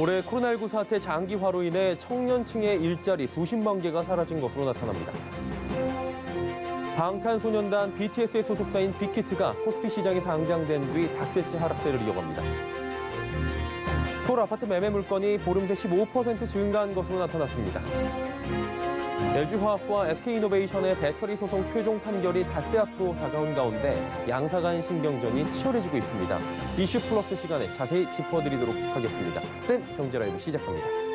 올해 코로나19 사태 장기화로 인해 청년층의 일자리 수십만 개가 사라진 것으로 나타납니다. 방탄소년단 BTS의 소속사인 빅히트가 코스피 시장에 상장된 뒤 닷새째 하락세를 이어갑니다. 서울 아파트 매매 물건이 보름 새 15% 증가한 것으로 나타났습니다. LG화학과 SK이노베이션의 배터리 소송 최종 판결이 닷새 앞으로 다가온 가운데 양사 간 신경전이 치열해지고 있습니다. 이슈 플러스 시간에 자세히 짚어드리도록 하겠습니다. 센 경제라이브 시작합니다.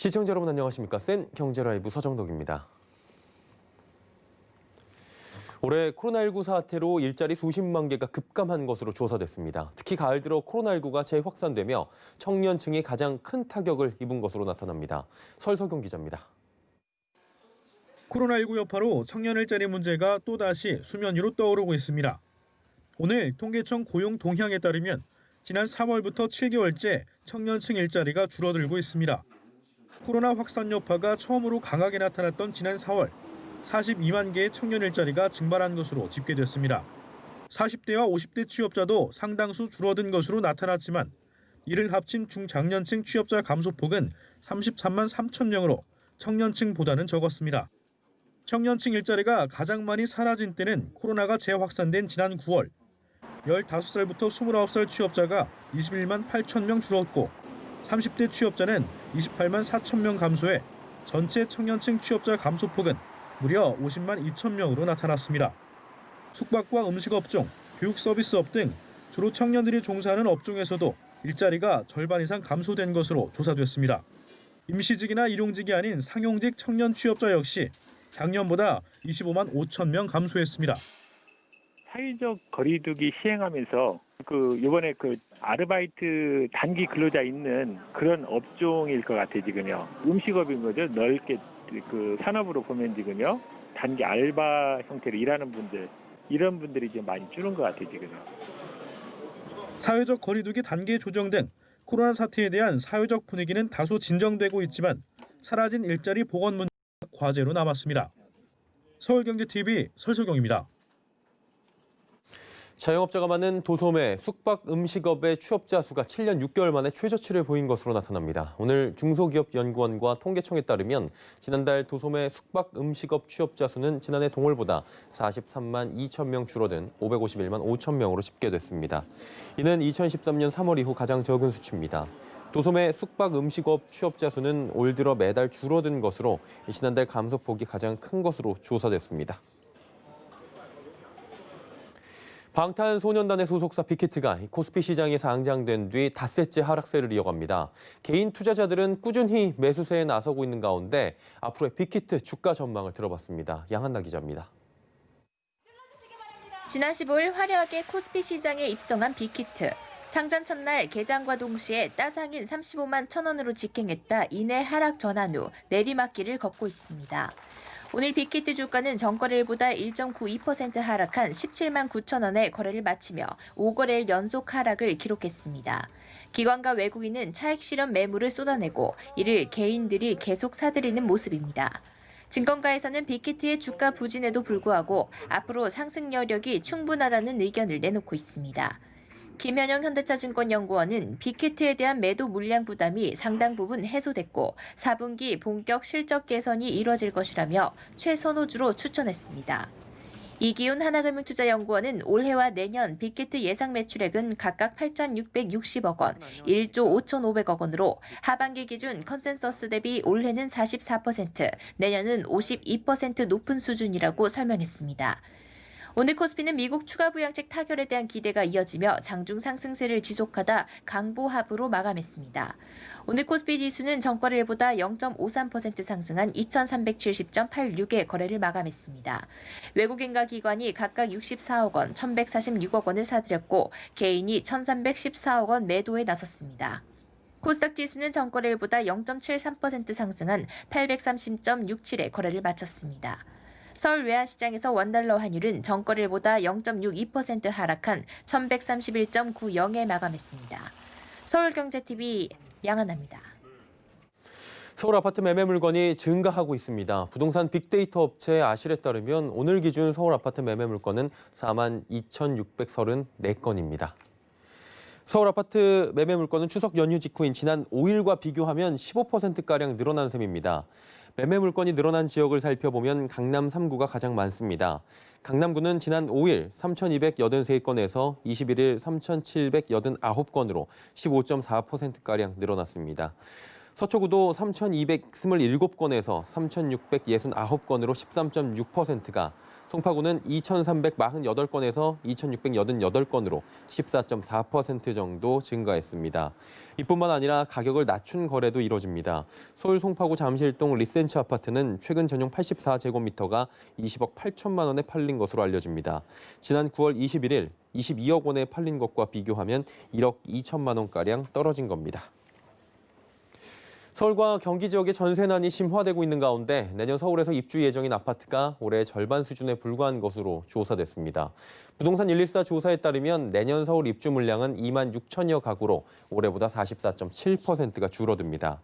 시청자 여러분 안녕하십니까? 센 경제 라이브 서정덕입니다. 올해 코로나19 사태로 일자리 수십만 개가 급감한 것으로 조사됐습니다. 특히 가을 들어 코로나19가 재확산되며 청년층이 가장 큰 타격을 입은 것으로 나타납니다. 설석용 기자입니다. 코로나19 여파로 청년 일자리 문제가 또다시 수면 위로 떠오르고 있습니다. 오늘 통계청 고용 동향에 따르면 지난 3월부터 7개월째 청년층 일자리가 줄어들고 있습니다. 코로나 확산 여파가 처음으로 강하게 나타났던 지난 4월 42만 개의 청년 일자리가 증발한 것으로 집계됐습니다. 40대와 50대 취업자도 상당수 줄어든 것으로 나타났지만 이를 합친 중장년층 취업자 감소폭은 33만 3천 명으로 청년층보다는 적었습니다. 청년층 일자리가 가장 많이 사라진 때는 코로나가 재확산된 지난 9월 15살부터 29살 취업자가 21만 8천 명 줄었고 30대 취업자는 28만 4천 명 감소해 전체 청년층 취업자 감소폭은 무려 50만 2천 명으로 나타났습니다. 숙박과 음식업종, 교육 서비스업 등 주로 청년들이 종사하는 업종에서도 일자리가 절반 이상 감소된 것으로 조사됐습니다. 임시직이나 일용직이 아닌 상용직 청년 취업자 역시 작년보다 25만 5천 명 감소했습니다. 사회적 거리두기 시행하면서 그 이번에 그 아르바이트 단기 근로자 있는 그런 업종일 것 같아요 지금요 음식업인 거죠 넓게 그 산업으로 보면 지금요 단기 알바 형태로 일하는 분들 이런 분들이 지금 많이 줄은 것 같아요 지금요. 사회적 거리두기 단계 조정 등 코로나 사태에 대한 사회적 분위기는 다소 진정되고 있지만 사라진 일자리 복원 문제가 과제로 남았습니다. 서울경제TV 설소경입니다. 자영업자가 많은 도소매, 숙박, 음식업의 취업자 수가 7년 6개월 만에 최저치를 보인 것으로 나타납니다. 오늘 중소기업연구원과 통계청에 따르면 지난달 도소매, 숙박, 음식업 취업자 수는 지난해 동월보다 43만 2천 명 줄어든 551만 5천 명으로 집계됐습니다. 이는 2013년 3월 이후 가장 적은 수치입니다. 도소매 숙박 음식업 취업자 수는 올 들어 매달 줄어든 것으로 지난달 감소폭이 가장 큰 것으로 조사됐습니다. 방탄소년단의 소속사 빅히트가 코스피 시장에 상장된 뒤 닷새째 하락세를 이어갑니다. 개인 투자자들은 꾸준히 매수세에 나서고 있는 가운데 앞으로의 빅히트 주가 전망을 들어봤습니다. 양한나 기자입니다. 지난 15일 화려하게 코스피 시장에 입성한 빅히트. 상장 첫날 개장과 동시에 따상인 35만 천 원으로 직행했다 이내 하락 전환 후 내리막길을 걷고 있습니다. 오늘 빅히트 주가는 전거래일보다 1.92% 하락한 17만 9천 원에 거래를 마치며 5거래일 연속 하락을 기록했습니다. 기관과 외국인은 차익 실현 매물을 쏟아내고 이를 개인들이 계속 사들이는 모습입니다. 증권가에서는 빅히트의 주가 부진에도 불구하고 앞으로 상승 여력이 충분하다는 의견을 내놓고 있습니다. 김현영 현대차증권 연구원은 빅히트에 대한 매도 물량 부담이 상당 부분 해소됐고 4분기 본격 실적 개선이 이뤄질 것이라며 최선호주로 추천했습니다. 이기훈 하나금융투자연구원은 올해와 내년 빅히트 예상 매출액은 각각 8,660억 원, 1조 5,500억 원으로 하반기 기준 컨센서스 대비 올해는 44%, 내년은 52% 높은 수준이라고 설명했습니다. 오늘 코스피는 미국 추가 부양책 타결에 대한 기대가 이어지며 장중 상승세를 지속하다 강보합으로 마감했습니다. 오늘 코스피 지수는 전거래일보다 0.53% 상승한 2,370.86의 거래를 마감했습니다. 외국인과 기관이 각각 64억 원, 1,146억 원을 사들였고 개인이 1,314억 원 매도에 나섰습니다. 코스닥 지수는 전거래일보다 0.73% 상승한 830.67의 거래를 마쳤습니다. 서울 외환시장에서 원달러 환율은 전거래일보다 0.62% 하락한 1131.90에 마감했습니다. 서울경제TV 양한나입니다. 서울 아파트 매매 물건이 증가하고 있습니다. 부동산 빅데이터 업체 아실에 따르면 오늘 기준 서울 아파트 매매 물건은 4만 2,634건입니다. 서울 아파트 매매 물건은 추석 연휴 직후인 지난 5일과 비교하면 15%가량 늘어난 셈입니다. 매매 물건이 늘어난 지역을 살펴보면 강남 3구가 가장 많습니다. 강남구는 지난 5일 3,283건에서 21일 3,789건으로 15.4%가량 늘어났습니다. 서초구도 3,227건에서 3,669건으로 13.6%가, 송파구는 2,348건에서 2,688건으로 14.4% 정도 증가했습니다. 이뿐만 아니라 가격을 낮춘 거래도 이뤄집니다. 서울 송파구 잠실동 리센츠 아파트는 최근 전용 84제곱미터가 20억 8천만 원에 팔린 것으로 알려집니다. 지난 9월 21일 22억 원에 팔린 것과 비교하면 1억 2천만 원가량 떨어진 겁니다. 서울과 경기 지역의 전세난이 심화되고 있는 가운데 내년 서울에서 입주 예정인 아파트가 올해 절반 수준에 불과한 것으로 조사됐습니다. 부동산 114 조사에 따르면 내년 서울 입주 물량은 2만 6천여 가구로 올해보다 44.7%가 줄어듭니다.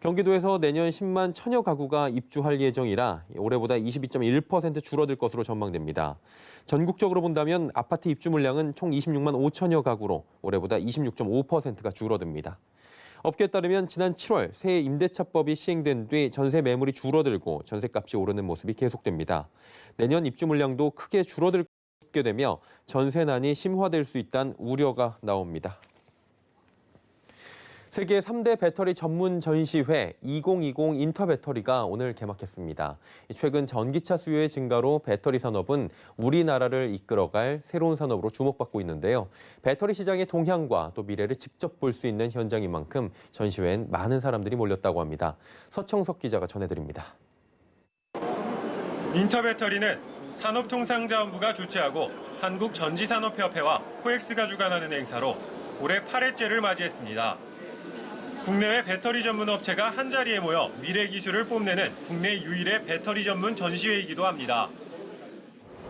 경기도에서 내년 10만 천여 가구가 입주할 예정이라 올해보다 22.1% 줄어들 것으로 전망됩니다. 전국적으로 본다면 아파트 입주 물량은 총 26만 5천여 가구로 올해보다 26.5%가 줄어듭니다. 업계에 따르면 지난 7월 새 임대차법이 시행된 뒤 전세 매물이 줄어들고 전세값이 오르는 모습이 계속됩니다. 내년 입주 물량도 크게 줄어들게 되며 전세난이 심화될 수 있다는 우려가 나옵니다. 세계 3대 배터리 전문 전시회 2020 인터 배터리가 오늘 개막했습니다. 최근 전기차 수요의 증가로 배터리 산업은 우리나라를 이끌어갈 새로운 산업으로 주목받고 있는데요. 배터리 시장의 동향과 또 미래를 직접 볼 수 있는 현장인 만큼 전시회엔 많은 사람들이 몰렸다고 합니다. 서청석 기자가 전해드립니다. 인터배터리는 산업통상자원부가 주최하고 한국전지산업협회와 코엑스가 주관하는 행사로 올해 8회째를 맞이했습니다. 국내외 배터리 전문 업체가 한자리에 모여 미래 기술을 뽐내는 국내 유일의 배터리 전문 전시회이기도 합니다.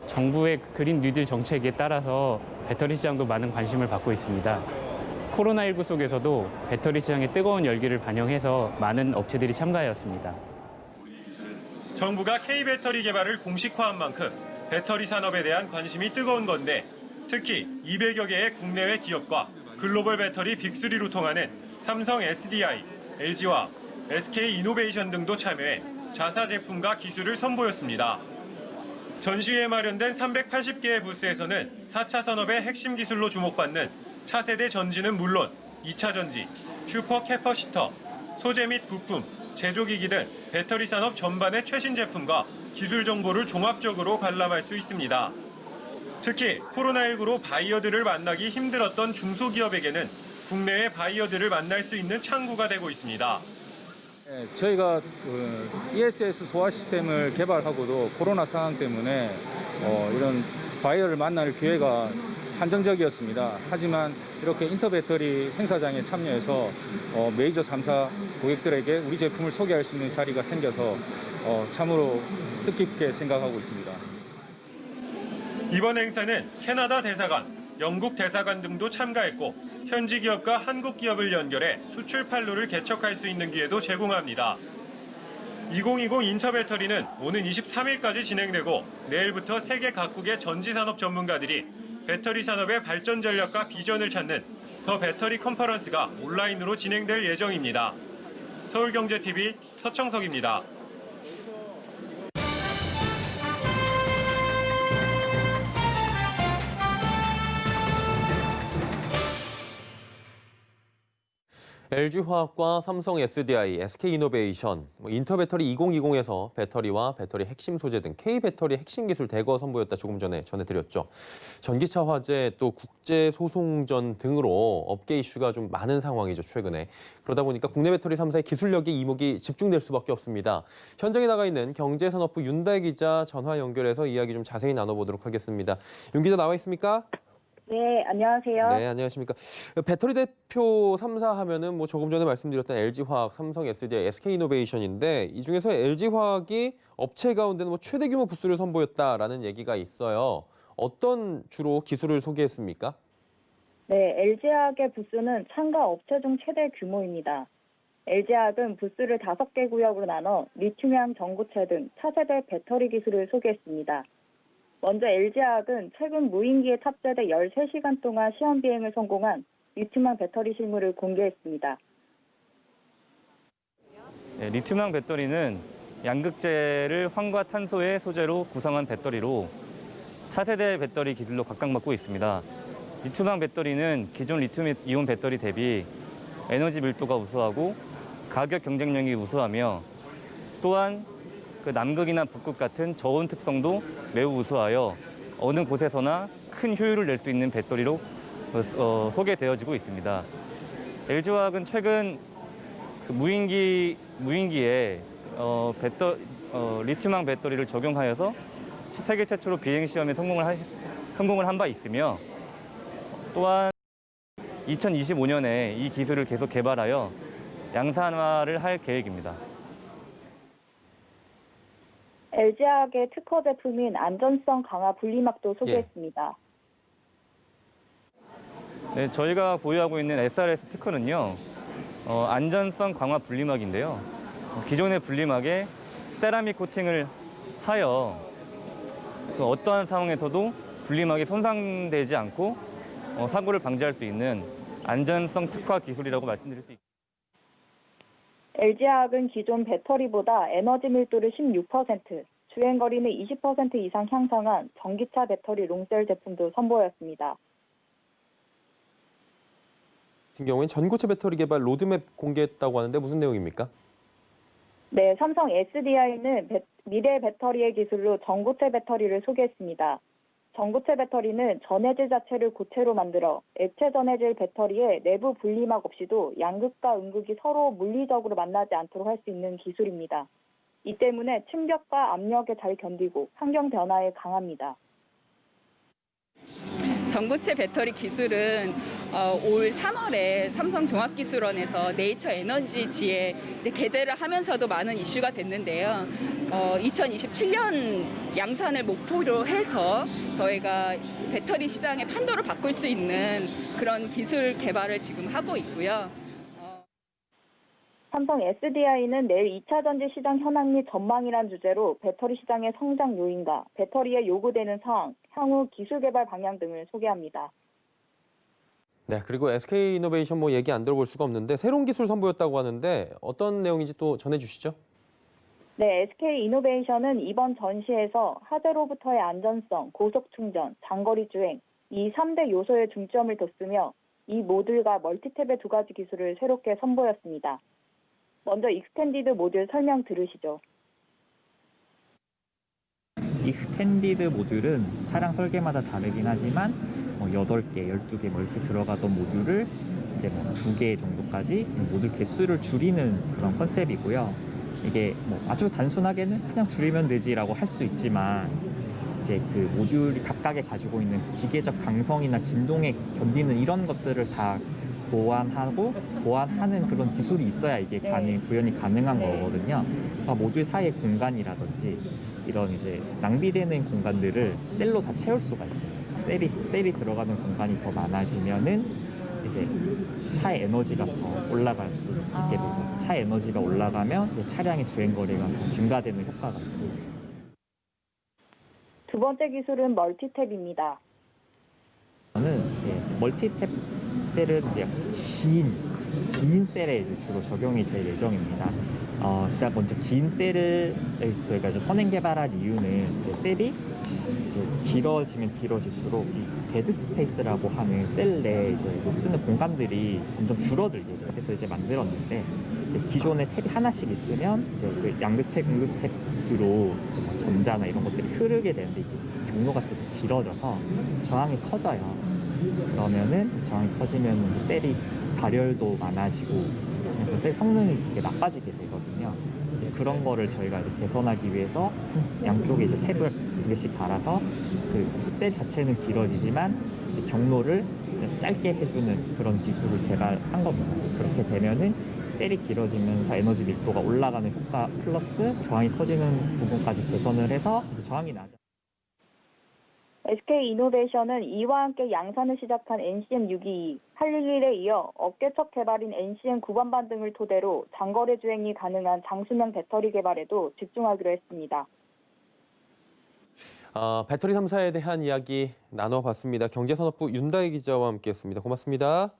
정부의 그린 뉴딜 정책에 따라서 배터리 시장도 많은 관심을 받고 있습니다. 코로나19 속에서도 배터리 시장의 뜨거운 열기를 반영해서 많은 업체들이 참가하였습니다. 정부가 K배터리 개발을 공식화한 만큼 배터리 산업에 대한 관심이 뜨거운 건데 특히 200여 개의 국내외 기업과 글로벌 배터리 빅3로 통하는 삼성 SDI, LG와 SK 이노베이션 등도 참여해 자사 제품과 기술을 선보였습니다. 전시회에 마련된 380개의 부스에서는 4차 산업의 핵심 기술로 주목받는 차세대 전지는 물론 2차 전지, 슈퍼 캐퍼시터, 소재 및 부품, 제조기기 등 배터리 산업 전반의 최신 제품과 기술 정보를 종합적으로 관람할 수 있습니다. 특히 코로나19로 바이어들을 만나기 힘들었던 중소기업에게는 국내의 바이어들을 만날 수 있는 창구가 되고 있습니다. 네, 저희가 그 ESS 소화 시스템을 개발하고도 코로나 상황 때문에 어, 이런 바이어를 만날 기회가 한정적이었습니다. 하지만 이렇게 인터배터리 행사장에 참여해서 어, 메이저 3사 고객들에게 우리 제품을 소개할 수 있는 자리가 생겨서 어, 참으로 뜻깊게 생각하고 있습니다. 이번 행사는 캐나다 대사관, 영국 대사관 등도 참가했고 현지 기업과 한국 기업을 연결해 수출 판로를 개척할 수 있는 기회도 제공합니다. 2020 인터배터리는 오는 23일까지 진행되고 내일부터 세계 각국의 전지산업 전문가들이 배터리 산업의 발전 전략과 비전을 찾는 더 배터리 컨퍼런스가 온라인으로 진행될 예정입니다. 서울경제TV 서청석입니다. LG화학과 삼성 SDI, SK이노베이션, 뭐 인터배터리 2020에서 배터리와 배터리 핵심 소재 등 K배터리 핵심 기술 대거 선보였다 조금 전에 전해드렸죠. 전기차 화재 또 국제 소송전 등으로 업계 이슈가 좀 많은 상황이죠 최근에. 그러다 보니까 국내 배터리 3사의 기술력이 이목이 집중될 수밖에 없습니다. 현장에 나가 있는 경제산업부 윤달 기자 전화 연결해서 이야기 좀 자세히 나눠보도록 하겠습니다. 윤 기자 나와 있습니까? 네, 안녕하세요. 네, 안녕하십니까. 배터리 대표 3사 하면은 뭐 조금 전에 말씀드렸던 LG화학, 삼성 SDI, SK이노베이션인데 이 중에서 LG화학이 업체 가운데는 뭐 최대 규모 부스를 선보였다라는 얘기가 있어요. 어떤 주로 기술을 소개했습니까? 네, LG화학의 부스는 참가 업체 중 최대 규모입니다. LG화학은 부스를 다섯 개 구역으로 나눠 리튬이온 전구체 등 차세대 배터리 기술을 소개했습니다. 먼저 LG화학은 최근 무인기에 탑재돼 13시간 동안 시험 비행을 성공한 리튬이온 배터리 실물을 공개했습니다. 네, 리튬황 배터리는 양극재를 황과 탄소의 소재로 구성한 배터리로 차세대 배터리 기술로 각광받고 있습니다. 리튬황 배터리는 기존 리튬 이온 배터리 대비 에너지 밀도가 우수하고 가격 경쟁력이 우수하며 또한 그 남극이나 북극 같은 저온 특성도 매우 우수하여 어느 곳에서나 큰 효율을 낼 수 있는 배터리로 어, 어, 소개되어지고 있습니다. LG화학은 최근 그 무인기 무인기에 어, 배터 어, 리튬황 배터리를 적용하여서 세계 최초로 비행 시험에 성공을 하, 성공을 한 바 있으며 또한 2025년에 이 기술을 계속 개발하여 양산화를 할 계획입니다. LG화학의 특허 제품인 안전성 강화 분리막도 소개했습니다. 네, 저희가 보유하고 있는 SRS 특허는요, 어, 안전성 강화 분리막인데요. 어, 기존의 분리막에 세라믹 코팅을 하여 그 어떠한 상황에서도 분리막이 손상되지 않고 어, 사고를 방지할 수 있는 안전성 특화 기술이라고 말씀드릴 수 있습니다. LG화학은 기존 배터리보다 에너지 밀도를 16%, 주행 거리는 20% 이상 향상한 전기차 배터리 롱셀 제품도 선보였습니다. 같은 경우엔 전고체 배터리 개발 로드맵 공개했다고 하는데 무슨 내용입니까? 네, 삼성 SDI는 배- 미래 배터리의 기술로 전고체 배터리를 소개했습니다. 전고체 배터리는 전해질 자체를 고체로 만들어 액체 전해질 배터리의 내부 분리막 없이도 양극과 음극이 서로 물리적으로 만나지 않도록 할 수 있는 기술입니다. 이 때문에 충격과 압력에 잘 견디고 환경 변화에 강합니다. 전고체 배터리 기술은 어, 올 3월에 삼성 종합기술원에서 네이처 에너지지에 이제 게재를 하면서도 많은 이슈가 됐는데요. 어, 2027년 양산을 목표로 해서 저희가 배터리 시장의 판도를 바꿀 수 있는 그런 기술 개발을 지금 하고 있고요. 어, 삼성 SDI는 내일 2차 전지 시장 현황 및 전망이란 주제로 배터리 시장의 성장 요인과 배터리에 요구되는 사항, 향후 기술 개발 방향 등을 소개합니다. 네, 그리고 SK이노베이션 뭐 얘기 안 들어볼 수가 없는데 새로운 기술 선보였다고 하는데 어떤 내용인지 또 전해 주시죠. 네, SK 이노베이션은 이번 전시에서 하재로부터의 안전성, 고속 충전, 장거리 주행 이 3대 요소에 중점을 뒀으며 이 모듈과 멀티탭의 두 가지 기술을 새롭게 선보였습니다. 먼저 익스텐디드 모듈 설명 들으시죠. 익스텐디드 모듈은 차량 설계마다 다르긴 하지만 뭐 8개, 12개 뭐 이렇게 들어가던 모듈을 이제 뭐 2개 정도까지 모듈 개수를 줄이는 그런 컨셉이고요. 이게 뭐 아주 단순하게는 그냥 줄이면 되지라고 할 수 있지만 이제 그 모듈이 각각에 가지고 있는 기계적 강성이나 진동에 견디는 이런 것들을 다 보완하고 보완하는 그런 기술이 있어야 이게 네. 가능 구현이 가능한 네. 거거든요. 그러니까 모듈 사이의 공간이라든지 이런 이제 낭비되는 공간들을 셀로 다 채울 수가 있어요. 셀이 셀이 들어가는 공간이 더 많아지면은 이제 차의 에너지가 더 올라갈 수 있게 되죠. 차 에너지가 올라가면 차량의 주행 거리가 더 증가되는 효과가 있고. 두 번째 기술은 멀티탭입니다. 멀티탭 셀은 이제 긴, 긴 셀에 주로 적용이 될 예정입니다. 어, 일단 먼저 긴 셀을 저희가 이제 선행 개발한 이유는 이제 셀이 이제 길어지면 길어질수록 이 데드 스페이스라고 하는 셀 내에 이제 못 쓰는 공간들이 점점 줄어들게 돼요. 그래서 이제 만들었는데 이제 기존에 탭이 하나씩 있으면 이제 그 양극 탭, 음극 탭으로 이제 뭐 이런 것들이 흐르게 되는데 경로가 되게 길어져서 저항이 커져요. 그러면은 저항이 커지면 셀이 발열도 많아지고 그래서 셀 성능이 되게 나빠지게 되거든요. 이제 그런 거를 저희가 이제 개선하기 위해서 양쪽에 이제 탭을 두 개씩 달아서 그 셀 자체는 길어지지만 이제 경로를 이제 짧게 해주는 그런 기술을 개발한 겁니다. 그렇게 되면은 셀이 길어지면서 에너지 밀도가 올라가는 효과 플러스 저항이 커지는 부분까지 개선을 해서 저항이 낮아. SK 이노베이션은 이와 함께 양산을 시작한 NCM 622, 811에 이어 업계 첫 개발인 NCM 9반반 등을 토대로 장거리 주행이 가능한 장수명 배터리 개발에도 집중하기로 했습니다. 아, 배터리 3사에 대한 이야기 나눠봤습니다. 경제산업부 윤다혜 기자와 함께했습니다. 고맙습니다.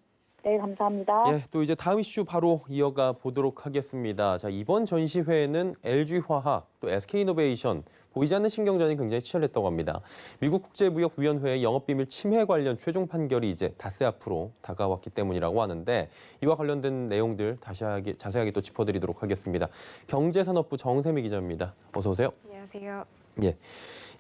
네, 감사합니다. 예, 또 이제 다음 이슈 바로 이어가 보도록 하겠습니다. 자, 이번 전시회에는 LG화학, 또 SK이노베이션, 보이지 않는 신경전이 굉장히 치열했다고 합니다. 미국 국제무역위원회의 영업비밀 침해 관련 최종 판결이 이제 닷새 앞으로 다가왔기 때문이라고 하는데 이와 관련된 내용들 다시 하게, 자세하게 또 짚어드리도록 하겠습니다. 경제산업부 정세미 기자입니다. 어서 오세요. 안녕하세요. 예.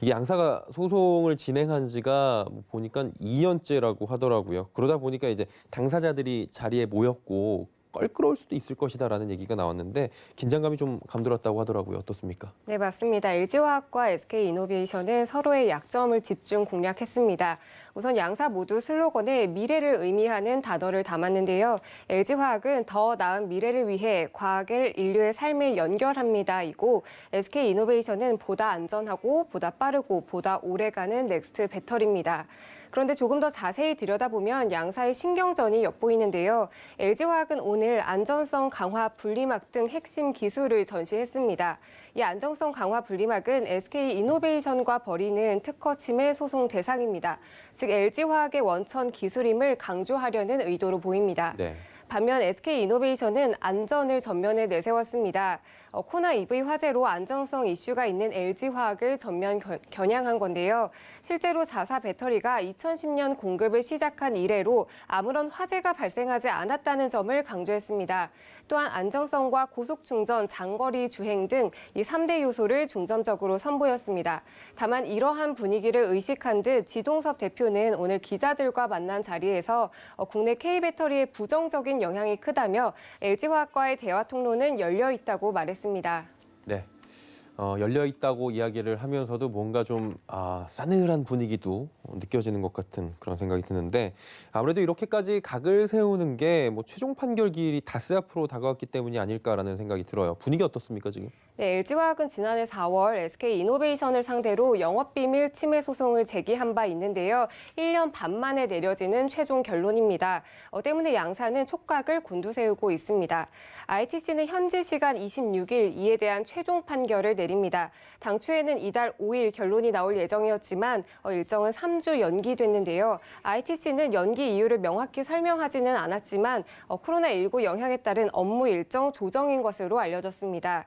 이게 양사가 소송을 진행한 지가 뭐 보니까 2년째라고 하더라고요. 그러다 보니까 이제 당사자들이 자리에 모였고 껄끄러울 수도 있을 것이다라는 얘기가 나왔는데 긴장감이 좀 감돌았다고 하더라고요. 어떻습니까? 네, 맞습니다. LG화학과 SK이노베이션은 서로의 약점을 집중 공략했습니다. 우선 양사 모두 슬로건에 미래를 의미하는 단어를 담았는데요. LG화학은 더 나은 미래를 위해 과학을 인류의 삶에 연결합니다이고 SK이노베이션은 보다 안전하고 보다 빠르고 보다 오래가는 넥스트 배터리입니다. 그런데 조금 더 자세히 들여다보면 양사의 신경전이 엿보이는데요. LG화학은 오늘 안전성 강화 분리막 등 핵심 기술을 전시했습니다. 이 안정성 강화 분리막은 SK이노베이션과 벌이는 특허 침해 소송 대상입니다. 즉 LG화학의 원천 기술임을 강조하려는 의도로 보입니다. 네. 반면 SK이노베이션은 안전을 전면에 내세웠습니다. 어, 코나 EV 화재로 안정성 이슈가 있는 LG화학을 전면 견- 겨냥한 건데요. 실제로 4사 배터리가 2010년 공급을 시작한 이래로 아무런 화재가 발생하지 않았다는 점을 강조했습니다. 또한 안정성과 고속 충전, 장거리 주행 등 이 3대 요소를 중점적으로 선보였습니다. 다만 이러한 분위기를 의식한 듯 지동섭 대표는 오늘 기자들과 만난 자리에서 어, 국내 K배터리의 부정적인 영향이 크다며 LG화학과의 대화 통로는 열려 있다고 말했습니다. 네. 어, 열려 있다고 이야기를 하면서도 뭔가 좀 아, 싸늘한 분위기도 느껴지는 것 같은 그런 생각이 드는데 아무래도 이렇게까지 각을 세우는 게 뭐 최종 판결 기일이 닷새 앞으로 다가왔기 때문이 아닐까라는 생각이 들어요. 분위기 어떻습니까 지금? 네, LG화학은 지난해 4월 SK이노베이션을 상대로 영업비밀 침해 소송을 제기한 바 있는데요. 1년 반 만에 내려지는 최종 결론입니다. 어, 때문에 양사는 촉각을 곤두세우고 있습니다. ITC는 현지 시간 26일 이에 대한 최종 판결을 내립니다. 당초에는 이달 5일 결론이 나올 예정이었지만 어, 일정은 3주 연기됐는데요. ITC는 연기 이유를 명확히 설명하지는 않았지만 어, 코로나19 영향에 따른 업무 일정 조정인 것으로 알려졌습니다.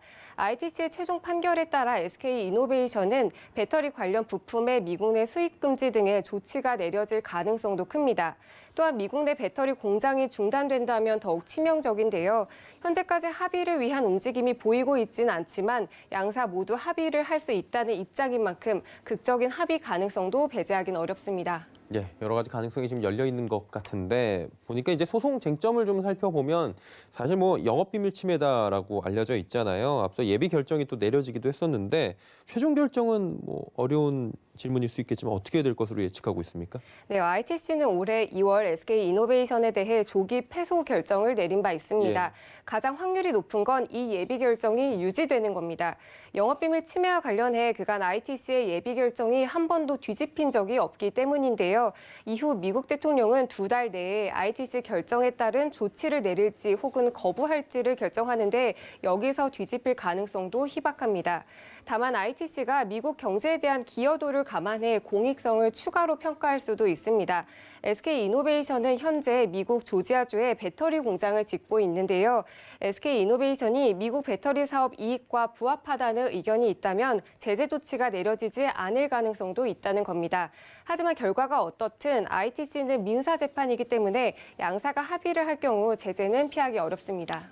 ITC의 최종 판결에 따라 SK이노베이션은 배터리 관련 부품의 미국 내 수입 금지 등의 조치가 내려질 가능성도 큽니다. 또한 미국 내 배터리 공장이 중단된다면 더욱 치명적인데요. 현재까지 합의를 위한 움직임이 보이고 있지는 않지만 양사 모두 합의를 할 수 있다는 입장인 만큼 극적인 합의 가능성도 배제하기는 어렵습니다. 예, 여러 가지 가능성이 지금 열려 있는 것 같은데 보니까 이제 소송 쟁점을 좀 살펴보면 사실 뭐 영업 비밀 침해다라고 알려져 있잖아요. 앞서 예비 결정이 또 내려지기도 했었는데 최종 결정은 뭐 어려운 질문일 수 있겠지만 어떻게 될 것으로 예측하고 있습니까? 네, ITC는 올해 2월 SK 이노베이션에 대해 조기 패소 결정을 내린 바 있습니다. 예. 가장 확률이 높은 건 이 예비 결정이 유지되는 겁니다. 영업 비밀 침해와 관련해 그간 ITC의 예비 결정이 한 번도 뒤집힌 적이 없기 때문인데요. 이후 미국 대통령은 두 달 내에 ITC 결정에 따른 조치를 내릴지 혹은 거부할지를 결정하는데 여기서 뒤집힐 가능성도 희박합니다. 다만 ITC가 미국 경제에 대한 기여도를 감안해 공익성을 추가로 평가할 수도 있습니다. SK 이노베이션은 현재 미국 조지아주에 배터리 공장을 짓고 있는데요. SK 이노베이션이 미국 배터리 사업 이익과 부합하다는 의견이 있다면 제재 조치가 내려지지 않을 가능성도 있다는 겁니다. 하지만 결과가 어떻든 ITC는 민사 재판이기 때문에 양사가 합의를 할 경우 제재는 피하기 어렵습니다.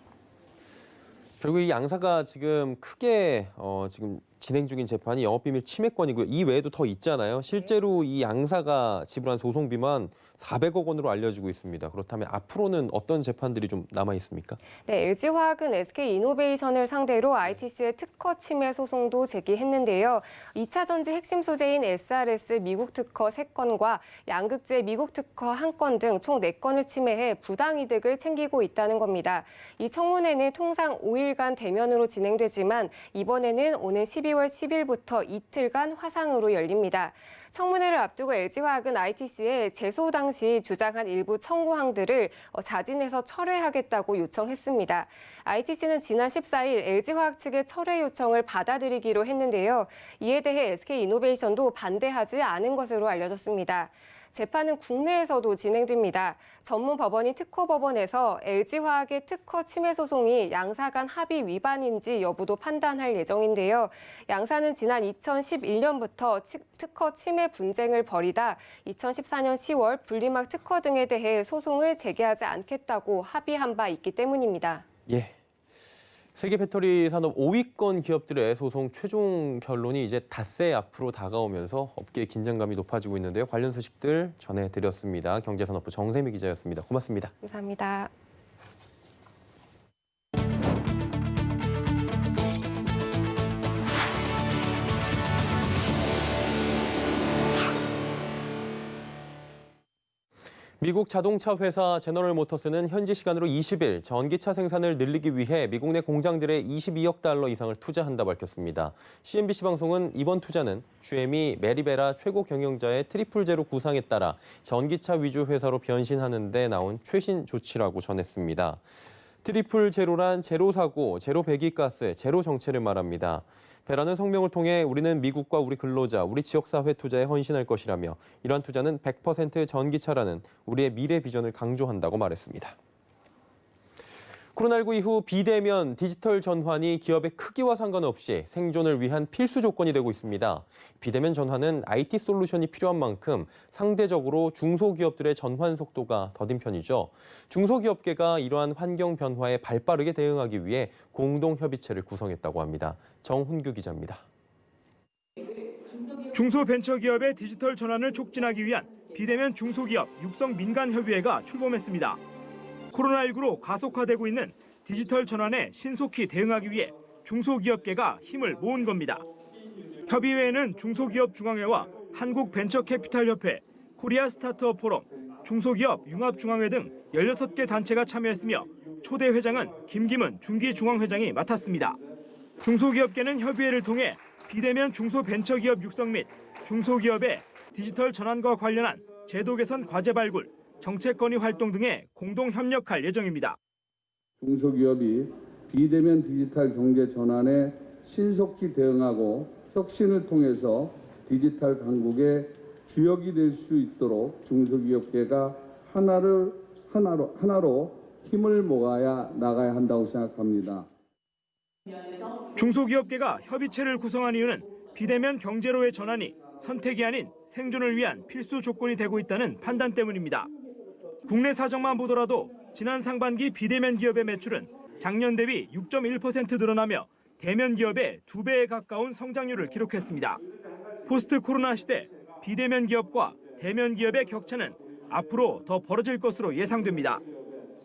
결국 이 양사가 지금 크게 어, 지금 진행 중인 재판이 영업비밀 침해권이고요. 이 외에도 더 있잖아요. 실제로 이 양사가 지불한 소송비만 400억 원으로 알려지고 있습니다. 그렇다면 앞으로는 어떤 재판들이 좀 남아 있습니까? 네, LG화학은 SK 이노베이션을 상대로 ITC의 특허 침해 소송도 제기했는데요. 2차 전지 핵심 소재인 SRS 미국 특허 3건과 양극재 미국 특허 1건 등 총 4건을 침해해 부당 이득을 챙기고 있다는 겁니다. 이 청문회는 통상 5일간 대면으로 진행되지만 이번에는 오는 12월 10일부터 이틀간 화상으로 열립니다. 청문회를 앞두고 LG화학은 ITC에 제소 당시 주장한 일부 청구항들을 어, 자진해서 철회하겠다고 요청했습니다. ITC는 지난 14일 LG화학 측의 철회 요청을 받아들이기로 했는데요. 이에 대해 SK이노베이션도 반대하지 않은 것으로 알려졌습니다. 재판은 국내에서도 진행됩니다. 전문 법원인 특허법원에서 LG화학의 특허 침해 소송이 양사 간 합의 위반인지 여부도 판단할 예정인데요. 양사는 지난 2011년부터 특허 침해 분쟁을 벌이다 2014년 10월 분리막 특허 등에 대해 소송을 제기하지 않겠다고 합의한 바 있기 때문입니다. 예. 세계 배터리 산업 5위권 기업들의 소송 최종 결론이 이제 닷새 앞으로 다가오면서 업계의 긴장감이 높아지고 있는데요. 관련 소식들 전해드렸습니다. 경제산업부 정세미 기자였습니다. 고맙습니다. 감사합니다. 미국 자동차 회사 제너럴 모터스는 현지 시간으로 20일 전기차 생산을 늘리기 위해 미국 내 공장들에 22억 달러 이상을 투자한다 밝혔습니다. CNBC 방송은 이번 투자는 GM이 메리베라 최고 경영자의 트리플 제로 구상에 따라 전기차 위주 회사로 변신하는 데 나온 최신 조치라고 전했습니다. 트리플 제로란 제로 사고, 제로 배기가스, 제로 정체를 말합니다. 베라는 성명을 통해 우리는 미국과 우리 근로자, 우리 지역사회 투자에 헌신할 것이라며 이러한 투자는 100% 전기차라는 우리의 미래 비전을 강조한다고 말했습니다. 코로나19 이후 비대면 디지털 전환이 기업의 크기와 상관없이 생존을 위한 필수 조건이 되고 있습니다. 비대면 전환은 IT 솔루션이 필요한 만큼 상대적으로 중소기업들의 전환 속도가 더딘 편이죠. 중소기업계가 이러한 환경 변화에 발빠르게 대응하기 위해 공동 협의체를 구성했다고 합니다. 정훈규 기자입니다. 중소벤처기업의 디지털 전환을 촉진하기 위한 비대면 중소기업 육성 민간협의회가 출범했습니다. 코로나19로 가속화되고 있는 디지털 전환에 신속히 대응하기 위해 중소기업계가 힘을 모은 겁니다. 협의회에는 중소기업 중앙회와 한국벤처캐피탈협회, 코리아 스타트업 포럼, 중소기업 융합중앙회 등 16개 단체가 참여했으며 초대 회장은 김기문 중기중앙회장이 맡았습니다. 중소기업계는 협의회를 통해 비대면 중소벤처기업 육성 및 중소기업의 디지털 전환과 관련한 제도 개선 과제 발굴, 정책 건의 활동 등에 공동 협력할 예정입니다. 중소기업이 비대면 디지털 경제 전환에 신속히 대응하고 혁신을 통해서 디지털 강국의 주역이 될 수 있도록 중소기업계가 하나를 하나로 하나로 힘을 모아야 나가야 한다고 생각합니다. 중소기업계가 협의체를 구성한 이유는 비대면 경제로의 전환이 선택이 아닌 생존을 위한 필수 조건이 되고 있다는 판단 때문입니다. 국내 사정만 보더라도 지난 상반기 비대면 기업의 매출은 작년 대비 6.1% 늘어나며 대면 기업의 두 배에 가까운 성장률을 기록했습니다. 포스트 코로나 시대 비대면 기업과 대면 기업의 격차는 앞으로 더 벌어질 것으로 예상됩니다.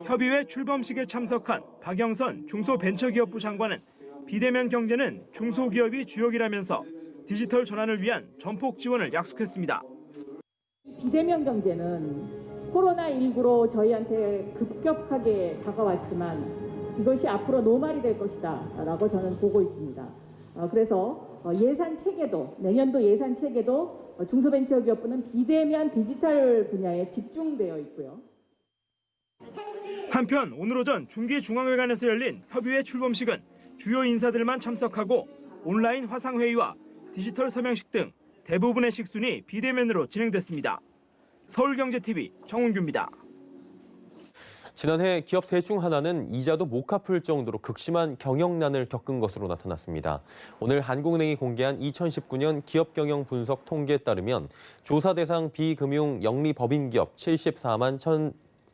협의회 출범식에 참석한 박영선 중소벤처기업부 장관은 비대면 경제는 중소기업이 주역이라면서 디지털 전환을 위한 전폭 지원을 약속했습니다. 비대면 경제는 코로나19로 저희한테 급격하게 다가왔지만 이것이 앞으로 노말이 될 것이다 라고 저는 보고 있습니다. 어, 그래서 예산 체계도 내년도 예산 체계도 중소벤처기업부는 비대면 디지털 분야에 집중되어 있고요. 한편 오늘 오전 중기중앙회관에서 열린 협의회 출범식은 주요 인사들만 참석하고 온라인 화상회의와 디지털 서명식 등 대부분의 식순이 비대면으로 진행됐습니다. 서울경제TV 정은규입니다. 지난해 기업 세 중 하나는 이자도 못 갚을 정도로 극심한 경영난을 겪은 것으로 나타났습니다. 오늘 한국은행이 공개한 2019년 기업 경영 분석 통계에 따르면 조사 대상 비금융 영리 법인 기업 74만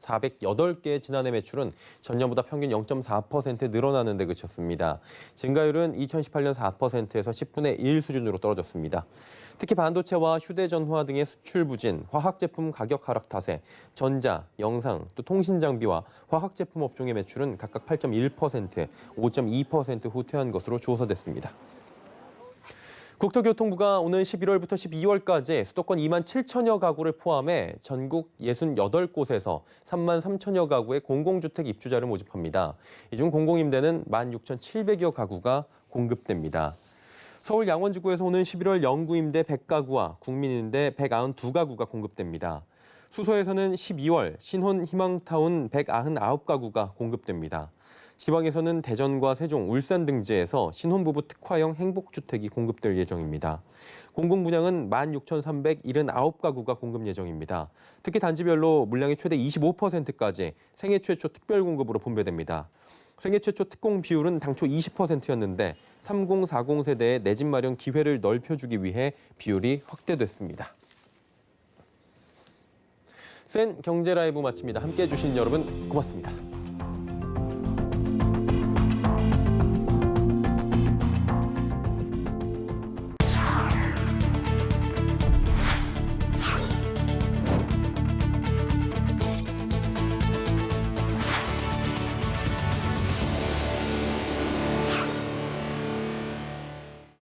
1,408개의 지난해 매출은 전년보다 평균 0.4% 늘어나는 데 그쳤습니다. 증가율은 2018년 4%에서 10분의 1 수준으로 떨어졌습니다. 특히 반도체와 휴대전화 등의 수출 부진, 화학제품 가격 하락 탓에 전자, 영상, 또 통신 장비와 화학제품 업종의 매출은 각각 8.1%, 5.2% 후퇴한 것으로 조사됐습니다. 국토교통부가 오는 11월부터 12월까지 수도권 2만 7천여 가구를 포함해 전국 68곳에서 3만 3천여 가구의 공공주택 입주자를 모집합니다. 이 중 공공임대는 1만 6,700여 가구가 공급됩니다. 서울 양원지구에서 오는 11월 영구임대 100가구와 국민임대 192가구가 공급됩니다. 수서에서는 12월 신혼 희망타운 199가구가 공급됩니다. 지방에서는 대전과 세종, 울산 등지에서 신혼부부 특화형 행복주택이 공급될 예정입니다. 공공분양은 16,379가구가 공급 예정입니다. 특히 단지별로 물량이 최대 25%까지 생애 최초 특별 공급으로 분배됩니다. 생애 최초 특공 비율은 당초 20%였는데 3040 세대의 내 집 마련 기회를 넓혀주기 위해 비율이 확대됐습니다. 센 경제 라이브 마칩니다. 함께 해 주신 여러분 고맙습니다.